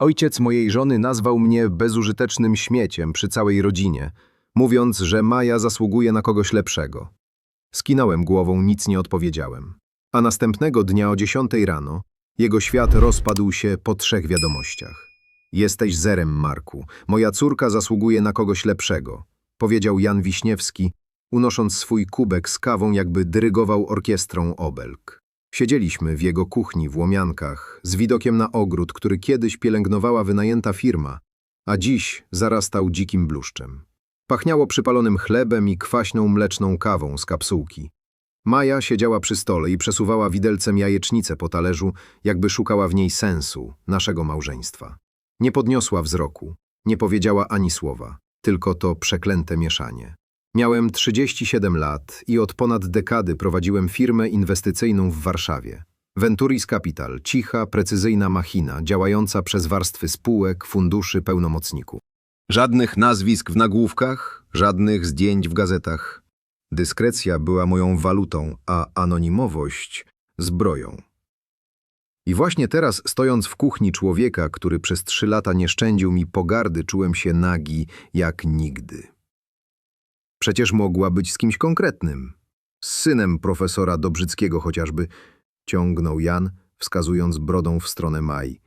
Ojciec mojej żony nazwał mnie bezużytecznym śmieciem przy całej rodzinie, mówiąc, że Maja zasługuje na kogoś lepszego. Skinąłem głową, nic nie odpowiedziałem. A następnego dnia o dziesiątej rano jego świat rozpadł się po trzech wiadomościach. Jesteś zerem, Marku. Moja córka zasługuje na kogoś lepszego, powiedział Jan Wiśniewski, unosząc swój kubek z kawą, jakby dyrygował orkiestrą obelg. Siedzieliśmy w jego kuchni w Łomiankach, z widokiem na ogród, który kiedyś pielęgnowała wynajęta firma, a dziś zarastał dzikim bluszczem. Pachniało przypalonym chlebem i kwaśną mleczną kawą z kapsułki. Maja siedziała przy stole i przesuwała widelcem jajecznicę po talerzu, jakby szukała w niej sensu, naszego małżeństwa. Nie podniosła wzroku, nie powiedziała ani słowa, tylko to przeklęte mieszanie. Miałem 37 lat i od ponad dekady prowadziłem firmę inwestycyjną w Warszawie. Venturis Capital, cicha, precyzyjna machina, działająca przez warstwy spółek, funduszy, pełnomocników. Żadnych nazwisk w nagłówkach, żadnych zdjęć w gazetach. Dyskrecja była moją walutą, a anonimowość zbroją. I właśnie teraz, stojąc w kuchni człowieka, który przez trzy lata nie szczędził mi pogardy, czułem się nagi jak nigdy. Przecież mogła być z kimś konkretnym. Z synem profesora Dobrzyckiego chociażby, ciągnął Jan, wskazując brodą w stronę Mai.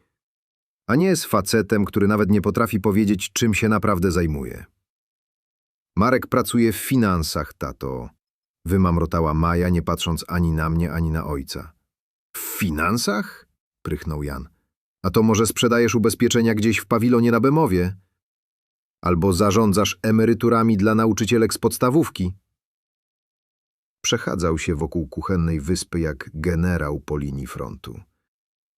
A nie z facetem, który nawet nie potrafi powiedzieć, czym się naprawdę zajmuje. Marek pracuje w finansach, tato. Wymamrotała Maja, nie patrząc ani na mnie, ani na ojca. W finansach? Prychnął Jan. A to może sprzedajesz ubezpieczenia gdzieś w pawilonie na Bemowie? Albo zarządzasz emeryturami dla nauczycielek z podstawówki? Przechadzał się wokół kuchennej wyspy jak generał po linii frontu.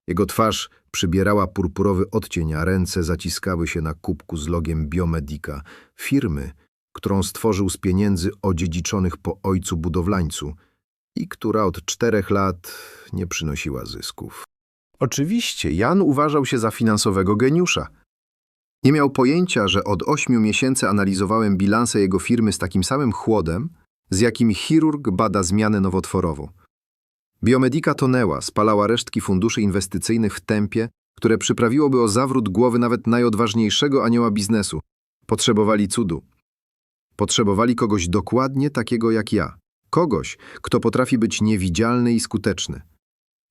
Jego twarz przybierała purpurowy odcień, a ręce zaciskały się na kubku z logiem Biomedica, firmy, którą stworzył z pieniędzy odziedziczonych po ojcu budowlańcu i która od czterech lat nie przynosiła zysków. Oczywiście Jan uważał się za finansowego geniusza. Nie miał pojęcia, że od ośmiu miesięcy analizowałem bilanse jego firmy z takim samym chłodem, z jakim chirurg bada zmianę nowotworową. Biomedica tonęła, spalała resztki funduszy inwestycyjnych w tempie, które przyprawiłoby o zawrót głowy nawet najodważniejszego anioła biznesu. Potrzebowali cudu. Potrzebowali kogoś dokładnie takiego jak ja. Kogoś, kto potrafi być niewidzialny i skuteczny.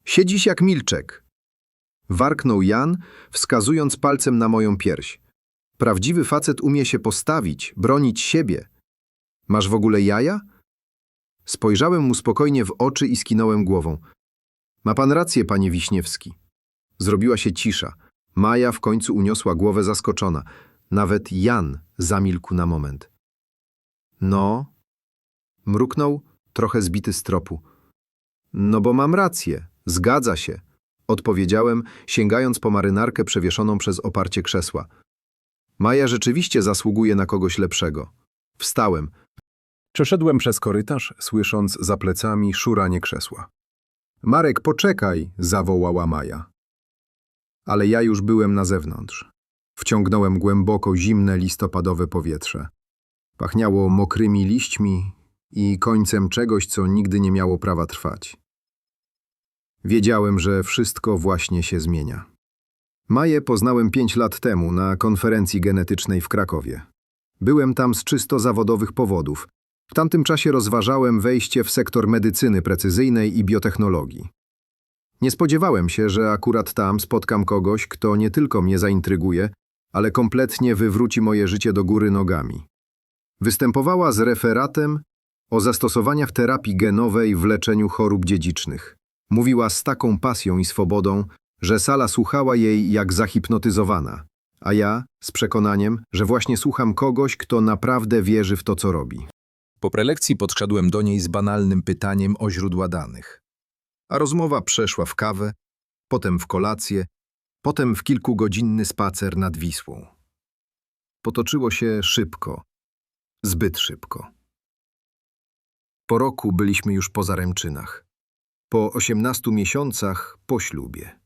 Siedzisz jak milczek. Warknął Jan, wskazując palcem na moją pierś. Prawdziwy facet umie się postawić, bronić siebie. Masz w ogóle jaja? Spojrzałem mu spokojnie w oczy i skinąłem głową. Ma pan rację, panie Wiśniewski. Zrobiła się cisza. Maja w końcu uniosła głowę zaskoczona. Nawet Jan zamilkł na moment. No, mruknął, trochę zbity z tropu. No bo mam rację, zgadza się, odpowiedziałem, sięgając po marynarkę przewieszoną przez oparcie krzesła. Maja rzeczywiście zasługuje na kogoś lepszego. Wstałem. Przeszedłem przez korytarz, słysząc za plecami szuranie krzesła. Marek, poczekaj, zawołała Maja. Ale ja już byłem na zewnątrz. Wciągnąłem głęboko zimne listopadowe powietrze. Pachniało mokrymi liśćmi i końcem czegoś, co nigdy nie miało prawa trwać. Wiedziałem, że wszystko właśnie się zmienia. Maję poznałem pięć lat temu na konferencji genetycznej w Krakowie. Byłem tam z czysto zawodowych powodów. W tamtym czasie rozważałem wejście w sektor medycyny precyzyjnej i biotechnologii. Nie spodziewałem się, że akurat tam spotkam kogoś, kto nie tylko mnie zaintryguje, ale kompletnie wywróci moje życie do góry nogami. Występowała z referatem o zastosowaniach terapii genowej w leczeniu chorób dziedzicznych. Mówiła z taką pasją i swobodą, że sala słuchała jej jak zahipnotyzowana, a ja z przekonaniem, że właśnie słucham kogoś, kto naprawdę wierzy w to, co robi. Po prelekcji podszedłem do niej z banalnym pytaniem o źródła danych. A rozmowa przeszła w kawę, potem w kolację, potem w kilkugodzinny spacer nad Wisłą. Potoczyło się szybko, zbyt szybko. Po roku byliśmy już po zaręczynach. Po osiemnastu miesiącach po ślubie.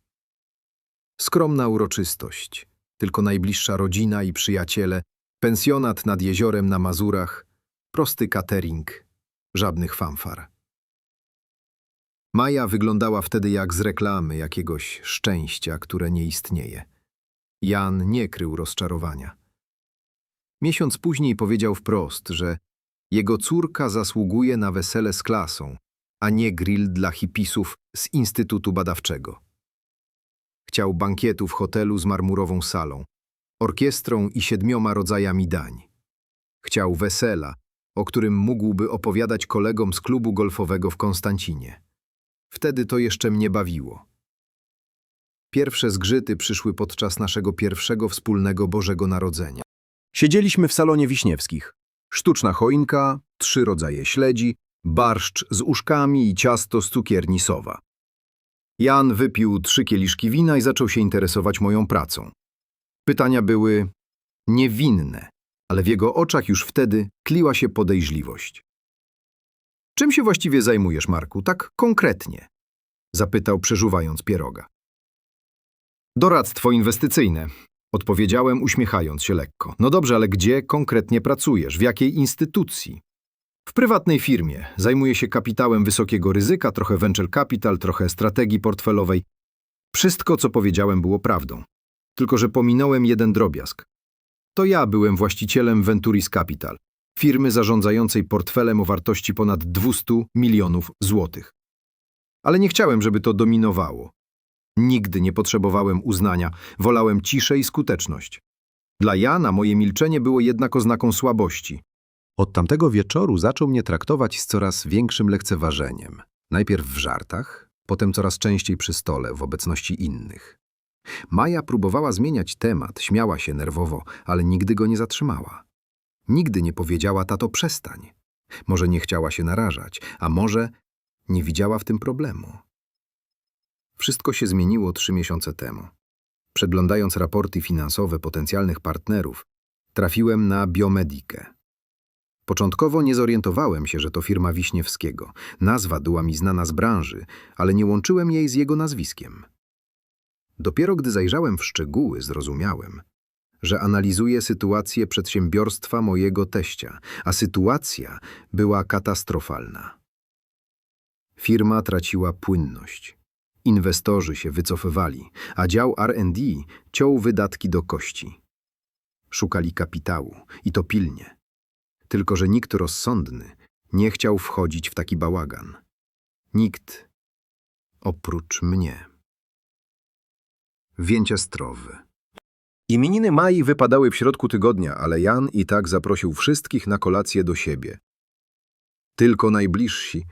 Skromna uroczystość, tylko najbliższa rodzina i przyjaciele, pensjonat nad jeziorem na Mazurach, prosty catering, żadnych fanfar. Maja wyglądała wtedy jak z reklamy jakiegoś szczęścia, które nie istnieje. Jan nie krył rozczarowania. Miesiąc później powiedział wprost, że jego córka zasługuje na wesele z klasą, a nie grill dla hipisów z Instytutu Badawczego. Chciał bankietu w hotelu z marmurową salą, orkiestrą i siedmioma rodzajami dań. Chciał wesela, o którym mógłby opowiadać kolegom z klubu golfowego w Konstancinie. Wtedy to jeszcze mnie bawiło. Pierwsze zgrzyty przyszły podczas naszego pierwszego wspólnego Bożego Narodzenia. Siedzieliśmy w salonie Wiśniewskich. Sztuczna choinka, trzy rodzaje śledzi, barszcz z uszkami i ciasto z cukierni sowa. Jan wypił trzy kieliszki wina i zaczął się interesować moją pracą. Pytania były niewinne, ale w jego oczach już wtedy tliła się podejrzliwość. Czym się właściwie zajmujesz, Marku, tak konkretnie? Zapytał, przeżuwając pieroga. Doradztwo inwestycyjne, odpowiedziałem, uśmiechając się lekko. No dobrze, ale gdzie konkretnie pracujesz? W jakiej instytucji? W prywatnej firmie. Zajmuję się kapitałem wysokiego ryzyka, trochę venture capital, trochę strategii portfelowej. Wszystko, co powiedziałem, było prawdą. Tylko, że pominąłem jeden drobiazg. To ja byłem właścicielem Venturis Capital, firmy zarządzającej portfelem o wartości ponad 200 milionów złotych. Ale nie chciałem, żeby to dominowało. Nigdy nie potrzebowałem uznania, wolałem ciszę i skuteczność. Dla Jana moje milczenie było jednak oznaką słabości. Od tamtego wieczoru zaczął mnie traktować z coraz większym lekceważeniem. Najpierw w żartach, potem coraz częściej przy stole w obecności innych. Maja próbowała zmieniać temat, śmiała się nerwowo, ale nigdy go nie zatrzymała. Nigdy nie powiedziała, tato, przestań. Może nie chciała się narażać, a może nie widziała w tym problemu. Wszystko się zmieniło trzy miesiące temu. Przeglądając raporty finansowe potencjalnych partnerów, trafiłem na Biomedikę. Początkowo nie zorientowałem się, że to firma Wiśniewskiego. Nazwa była mi znana z branży, ale nie łączyłem jej z jego nazwiskiem. Dopiero gdy zajrzałem w szczegóły, zrozumiałem, że analizuje sytuację przedsiębiorstwa mojego teścia, a sytuacja była katastrofalna. Firma traciła płynność. Inwestorzy się wycofywali, a dział R&D ciął wydatki do kości. Szukali kapitału i to pilnie. Tylko, że nikt rozsądny nie chciał wchodzić w taki bałagan. Nikt oprócz mnie. Więciastrowy. Imieniny Mai wypadały w środku tygodnia, ale Jan i tak zaprosił wszystkich na kolację do siebie. Tylko najbliżsi.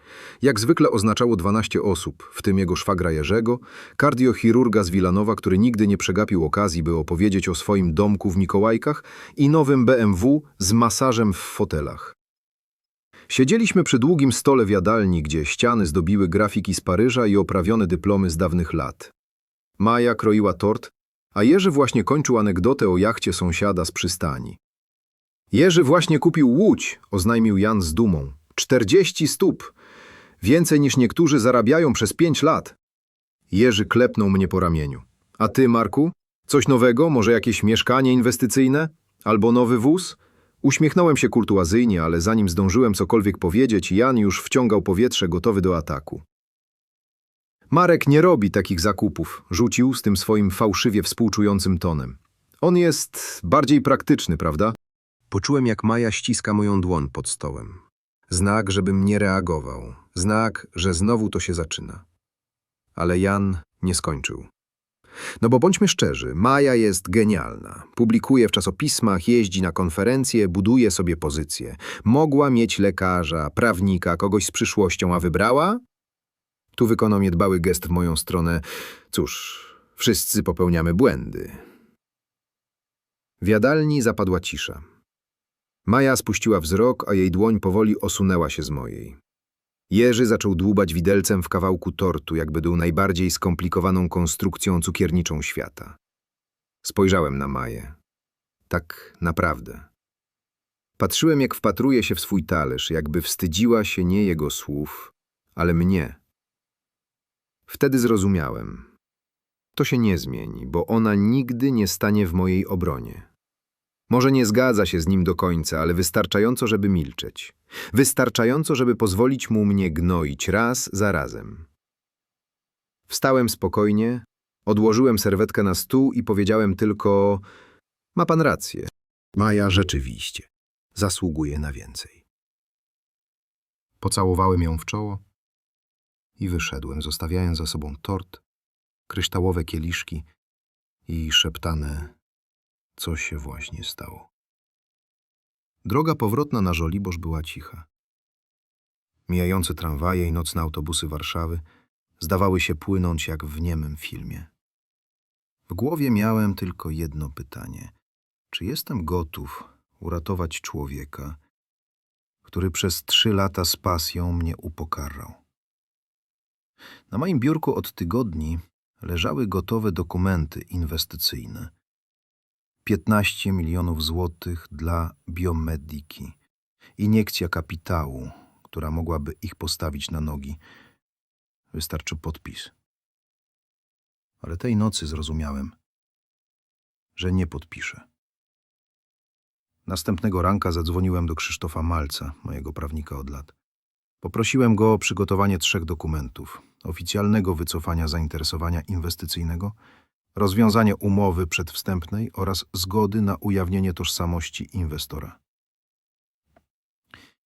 Jak zwykle oznaczało 12 osób, w tym jego szwagra Jerzego, kardiochirurga z Wilanowa, który nigdy nie przegapił okazji, by opowiedzieć o swoim domku w Mikołajkach i nowym BMW z masażem w fotelach. Siedzieliśmy przy długim stole w jadalni, gdzie ściany zdobiły grafiki z Paryża i oprawione dyplomy z dawnych lat. Maja kroiła tort, a Jerzy właśnie kończył anegdotę o jachcie sąsiada z przystani. Jerzy właśnie kupił łódź, oznajmił Jan z dumą. 40 stóp. Więcej niż niektórzy zarabiają przez pięć lat. Jerzy klepnął mnie po ramieniu. A ty, Marku? Coś nowego? Może jakieś mieszkanie inwestycyjne? Albo nowy wóz? Uśmiechnąłem się kurtuazyjnie, ale zanim zdążyłem cokolwiek powiedzieć, Jan już wciągał powietrze gotowy do ataku. Marek nie robi takich zakupów, rzucił z tym swoim fałszywie współczującym tonem. On jest bardziej praktyczny, prawda? Poczułem, jak Maja ściska moją dłoń pod stołem. Znak, żebym nie reagował. Znak, że znowu to się zaczyna. Ale Jan nie skończył. No bo bądźmy szczerzy, Maja jest genialna. Publikuje w czasopismach, jeździ na konferencje, buduje sobie pozycję. Mogła mieć lekarza, prawnika, kogoś z przyszłością, a wybrała? Tu wykonał niedbały gest w moją stronę. Cóż, wszyscy popełniamy błędy. W jadalni zapadła cisza. Maja spuściła wzrok, a jej dłoń powoli osunęła się z mojej. Jerzy zaczął dłubać widelcem w kawałku tortu, jakby był najbardziej skomplikowaną konstrukcją cukierniczą świata. Spojrzałem na Maję. Tak naprawdę. Patrzyłem, jak wpatruje się w swój talerz, jakby wstydziła się nie jego słów, ale mnie. Wtedy zrozumiałem. To się nie zmieni, bo ona nigdy nie stanie w mojej obronie. Może nie zgadza się z nim do końca, ale wystarczająco, żeby milczeć. Wystarczająco, żeby pozwolić mu mnie gnoić raz za razem. Wstałem spokojnie, Odłożyłem serwetkę na stół i powiedziałem tylko: Ma pan rację. Maja rzeczywiście zasługuje na więcej. Pocałowałem ją w czoło i wyszedłem, zostawiając za sobą tort, kryształowe kieliszki i szeptane, co się właśnie stało. Droga powrotna na Żoliborz była cicha. Mijające tramwaje i nocne autobusy Warszawy zdawały się płynąć jak w niemym filmie. W głowie miałem tylko jedno pytanie. Czy jestem gotów uratować człowieka, który przez trzy lata z pasją mnie upokarał? Na moim biurku od tygodni leżały gotowe dokumenty inwestycyjne. 15 milionów złotych dla biomediki, iniekcja kapitału, która mogłaby ich postawić na nogi. Wystarczy podpis. Ale tej nocy zrozumiałem, że nie podpiszę. Następnego ranka zadzwoniłem do Krzysztofa Malca, mojego prawnika od lat. Poprosiłem go o przygotowanie trzech dokumentów: oficjalnego wycofania zainteresowania inwestycyjnego, rozwiązanie umowy przedwstępnej oraz zgody na ujawnienie tożsamości inwestora.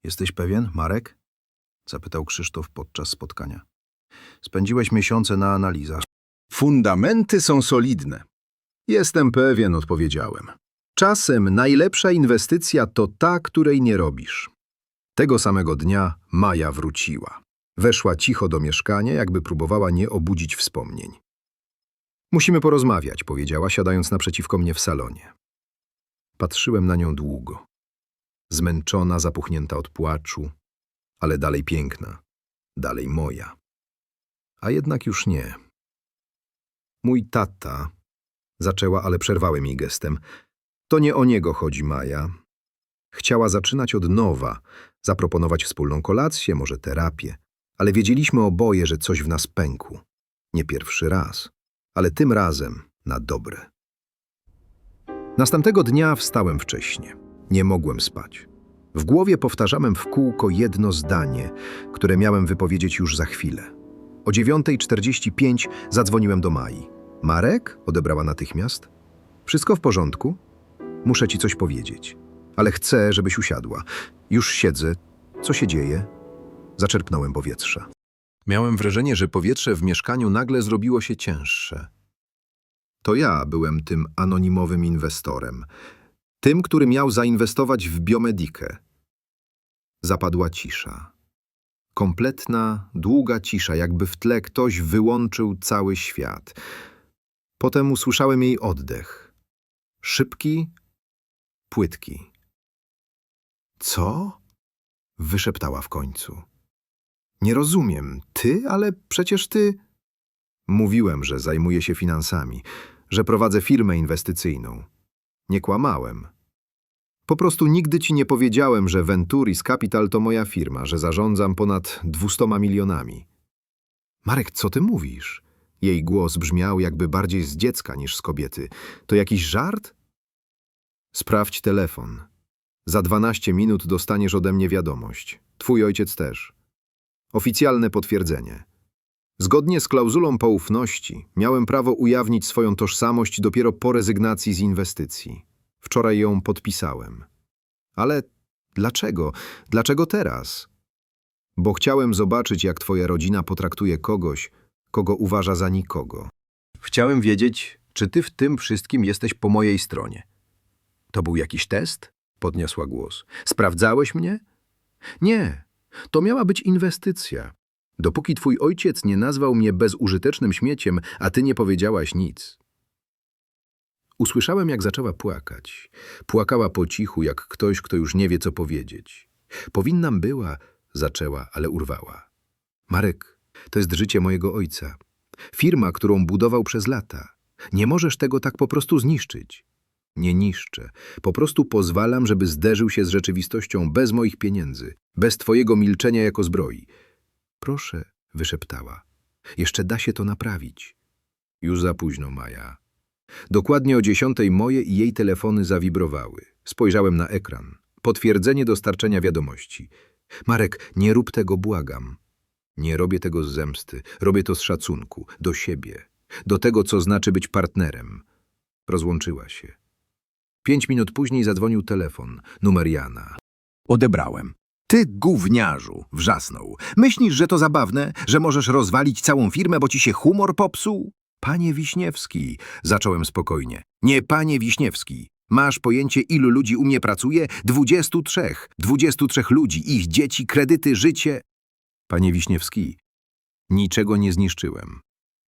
Jesteś pewien, Marek? zapytał Krzysztof podczas spotkania. Spędziłeś miesiące na analizach. Fundamenty są solidne. Jestem pewien, odpowiedziałem. Czasem najlepsza inwestycja to ta, której nie robisz. Tego samego dnia Maja wróciła. Weszła cicho do mieszkania, jakby próbowała nie obudzić wspomnień. Musimy porozmawiać, powiedziała, siadając naprzeciwko mnie w salonie. Patrzyłem na nią długo. Zmęczona, zapuchnięta od płaczu, ale dalej piękna, dalej moja. A jednak już nie. Mój tata, zaczęła, ale przerwałem jej gestem. To nie o niego chodzi Maja. Chciała zaczynać od nowa, zaproponować wspólną kolację, może terapię, ale wiedzieliśmy oboje, że coś w nas pękło. Nie pierwszy raz, ale tym razem na dobre. Następnego dnia wstałem wcześnie. Nie mogłem spać. W głowie powtarzałem w kółko jedno zdanie, które miałem wypowiedzieć już za chwilę. O 9.45 zadzwoniłem do Mai. Marek? odebrała natychmiast. Wszystko w porządku? Muszę ci coś powiedzieć. Ale chcę, żebyś usiadła. Już siedzę. Co się dzieje? Zaczerpnąłem powietrza. Miałem wrażenie, że powietrze w mieszkaniu nagle zrobiło się cięższe. To ja byłem tym anonimowym inwestorem. Tym, który miał zainwestować w biomedikę. Zapadła cisza. Kompletna, długa cisza, jakby w tle ktoś wyłączył cały świat. Potem usłyszałem jej oddech. Szybki, płytki. Co? Wyszeptała w końcu. Nie rozumiem. Ty, ale przecież ty... Mówiłem, że zajmuję się finansami, że prowadzę firmę inwestycyjną. Nie kłamałem. Po prostu nigdy ci nie powiedziałem, że Venturis Capital to moja firma, że zarządzam ponad 200 milionami. Marek, co ty mówisz? Jej głos brzmiał jakby bardziej z dziecka niż z kobiety. To jakiś żart? Sprawdź telefon. Za 12 minut dostaniesz ode mnie wiadomość. Twój ojciec też. Oficjalne potwierdzenie. Zgodnie z klauzulą poufności miałem prawo ujawnić swoją tożsamość dopiero po rezygnacji z inwestycji. Wczoraj ją podpisałem. Ale dlaczego? Dlaczego teraz? Bo chciałem zobaczyć, jak twoja rodzina potraktuje kogoś, kogo uważa za nikogo. Chciałem wiedzieć, czy ty w tym wszystkim jesteś po mojej stronie. To był jakiś test? Podniosła głos. Sprawdzałeś mnie? Nie. To miała być inwestycja. Dopóki twój ojciec nie nazwał mnie bezużytecznym śmieciem, a ty nie powiedziałaś nic. Usłyszałem, jak zaczęła płakać. Płakała po cichu, jak ktoś, kto już nie wie, co powiedzieć. Powinnam była, zaczęła, ale urwała. Marek, to jest życie mojego ojca. Firma, którą budował przez lata. Nie możesz tego tak po prostu zniszczyć. Nie niszczę. Po prostu pozwalam, żeby zderzył się z rzeczywistością bez moich pieniędzy, bez twojego milczenia jako zbroi. Proszę, wyszeptała. Jeszcze da się to naprawić. Już za późno, Maja. Dokładnie o dziesiątej moje i jej telefony zawibrowały. Spojrzałem na ekran. Potwierdzenie dostarczenia wiadomości. Marek, nie rób tego, błagam. Nie robię tego z zemsty. Robię to z szacunku. Do siebie. do tego, co znaczy być partnerem. Rozłączyła się. Pięć minut później zadzwonił telefon, numer Jana. Odebrałem. Ty gówniarzu, wrzasnął. Myślisz, że to zabawne, że możesz rozwalić całą firmę, bo ci się humor popsuł? Panie Wiśniewski, zacząłem spokojnie. Nie, panie Wiśniewski. Masz pojęcie, ilu ludzi u mnie pracuje? Dwudziestu trzech. Dwudziestu trzech ludzi, ich dzieci, kredyty, życie. Panie Wiśniewski, niczego nie zniszczyłem.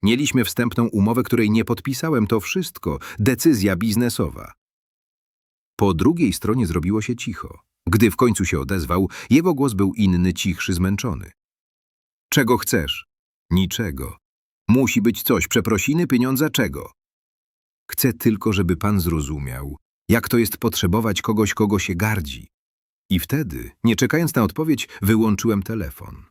Mieliśmy wstępną umowę, której nie podpisałem, to wszystko. Decyzja biznesowa. Po drugiej stronie zrobiło się cicho. Gdy w końcu się odezwał, jego głos był inny, cichszy, zmęczony. Czego chcesz? Niczego. Musi być coś, przeprosiny, pieniądze, czego? Chcę tylko, żeby pan zrozumiał, jak to jest potrzebować kogoś, kogo się gardzi. I wtedy, nie czekając na odpowiedź, wyłączyłem telefon.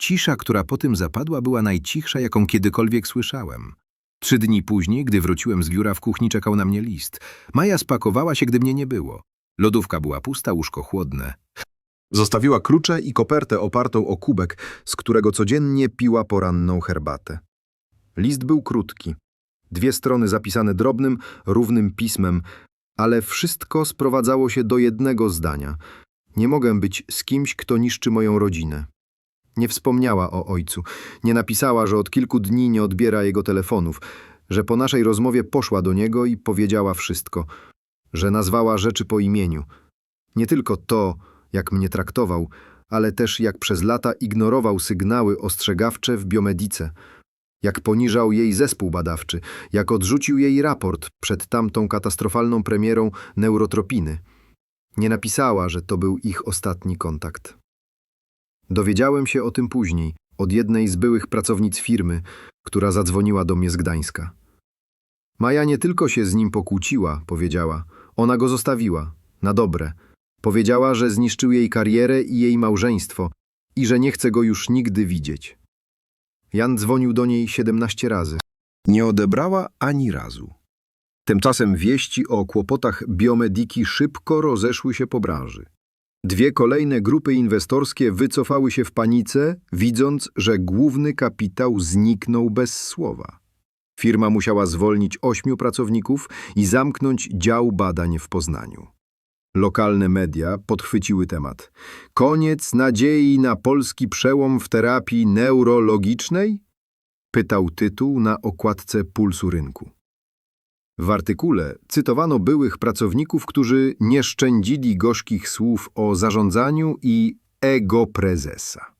Cisza, która po tym zapadła, była najcichsza, jaką kiedykolwiek słyszałem. Trzy dni później, gdy wróciłem z biura, w kuchni czekał na mnie list. Maja spakowała się, gdy mnie nie było. Lodówka była pusta, łóżko chłodne. Zostawiła klucze i kopertę opartą o kubek, z którego codziennie piła poranną herbatę. List był krótki. Dwie strony zapisane drobnym, równym pismem, ale wszystko sprowadzało się do jednego zdania. Nie mogę być z kimś, kto niszczy moją rodzinę. Nie wspomniała o ojcu. Nie napisała, że od kilku dni nie odbiera jego telefonów, że po naszej rozmowie poszła do niego i powiedziała wszystko, że nazwała rzeczy po imieniu. Nie tylko to, jak mnie traktował, ale też jak przez lata ignorował sygnały ostrzegawcze w biomedice, jak poniżał jej zespół badawczy, jak odrzucił jej raport przed tamtą katastrofalną premierą neurotropiny. Nie napisała, że to był ich ostatni kontakt. Dowiedziałem się o tym później, od jednej z byłych pracownic firmy, która zadzwoniła do mnie z Gdańska. Maja nie tylko się z nim pokłóciła, powiedziała, ona go zostawiła, na dobre. Powiedziała, że zniszczył jej karierę i jej małżeństwo i że nie chce go już nigdy widzieć. Jan dzwonił do niej 17 razy. Nie odebrała ani razu. Tymczasem wieści o kłopotach biomediki szybko rozeszły się po branży. Dwie kolejne grupy inwestorskie wycofały się w panice, widząc, że główny kapitał zniknął bez słowa. Firma musiała zwolnić ośmiu pracowników i zamknąć dział badań w Poznaniu. Lokalne media podchwyciły temat. Koniec nadziei na polski przełom w terapii neurologicznej? Pytał tytuł na okładce Pulsu Rynku. W artykule cytowano byłych pracowników, którzy nie szczędzili gorzkich słów o zarządzaniu i ego prezesa.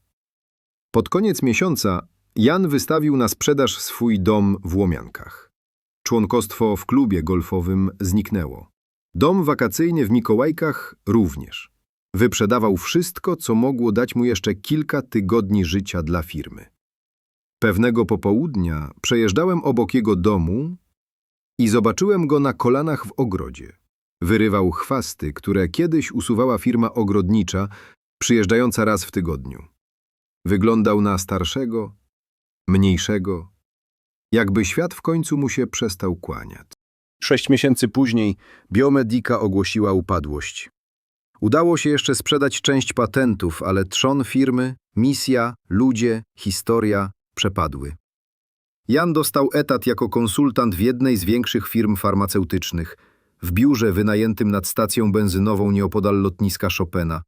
Pod koniec miesiąca Jan wystawił na sprzedaż swój dom w Łomiankach. Członkostwo w klubie golfowym zniknęło. Dom wakacyjny w Mikołajkach również. Wyprzedawał wszystko, co mogło dać mu jeszcze kilka tygodni życia dla firmy. Pewnego popołudnia przejeżdżałem obok jego domu i zobaczyłem go na kolanach w ogrodzie. Wyrywał chwasty, które kiedyś usuwała firma ogrodnicza, przyjeżdżająca raz w tygodniu. Wyglądał na starszego, mniejszego, jakby świat w końcu mu się przestał kłaniać. Sześć miesięcy później Biomedica ogłosiła upadłość. Udało się jeszcze sprzedać część patentów, ale trzon firmy, misja, ludzie, historia przepadły. Jan dostał etat jako konsultant w jednej z większych firm farmaceutycznych, w biurze wynajętym nad stacją benzynową nieopodal lotniska Chopina.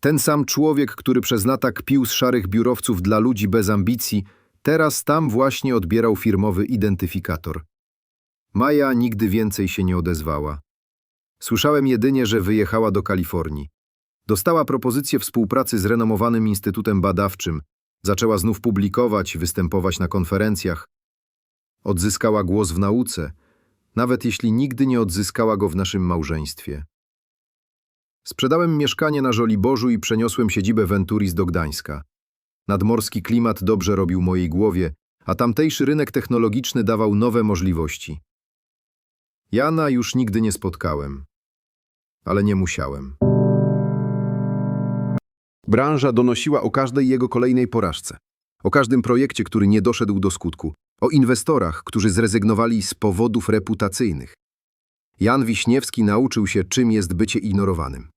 Ten sam człowiek, który przez lata kpił z szarych biurowców dla ludzi bez ambicji, teraz tam właśnie odbierał firmowy identyfikator. Maja nigdy więcej się nie odezwała. Słyszałem jedynie, że wyjechała do Kalifornii. Dostała propozycję współpracy z renomowanym instytutem badawczym. Zaczęła znów publikować, występować na konferencjach. Odzyskała głos w nauce, nawet jeśli nigdy nie odzyskała go w naszym małżeństwie. Sprzedałem mieszkanie na Żoliborzu i przeniosłem siedzibę Venturis do Gdańska. Nadmorski klimat dobrze robił mojej głowie, a tamtejszy rynek technologiczny dawał nowe możliwości. Jana już nigdy nie spotkałem, ale nie musiałem. Branża donosiła o każdej jego kolejnej porażce, o każdym projekcie, który nie doszedł do skutku, o inwestorach, którzy zrezygnowali z powodów reputacyjnych. Jan Wiśniewski nauczył się, czym jest bycie ignorowanym,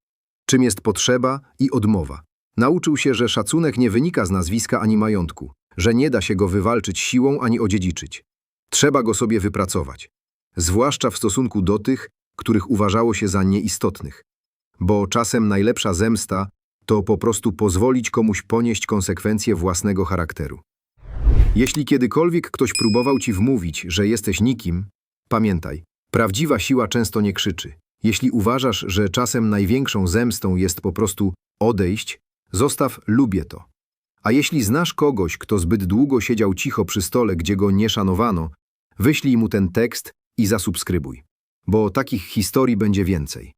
czym jest potrzeba i odmowa. Nauczył się, że szacunek nie wynika z nazwiska ani majątku, że nie da się go wywalczyć siłą ani odziedziczyć. Trzeba go sobie wypracować. Zwłaszcza w stosunku do tych, których uważało się za nieistotnych. Bo czasem najlepsza zemsta to po prostu pozwolić komuś ponieść konsekwencje własnego charakteru. Jeśli kiedykolwiek ktoś próbował ci wmówić, że jesteś nikim, pamiętaj, prawdziwa siła często nie krzyczy. Jeśli uważasz, że czasem największą zemstą jest po prostu odejść, zostaw lubię to. A jeśli znasz kogoś, kto zbyt długo siedział cicho przy stole, gdzie go nie szanowano, wyślij mu ten tekst i zasubskrybuj, bo takich historii będzie więcej.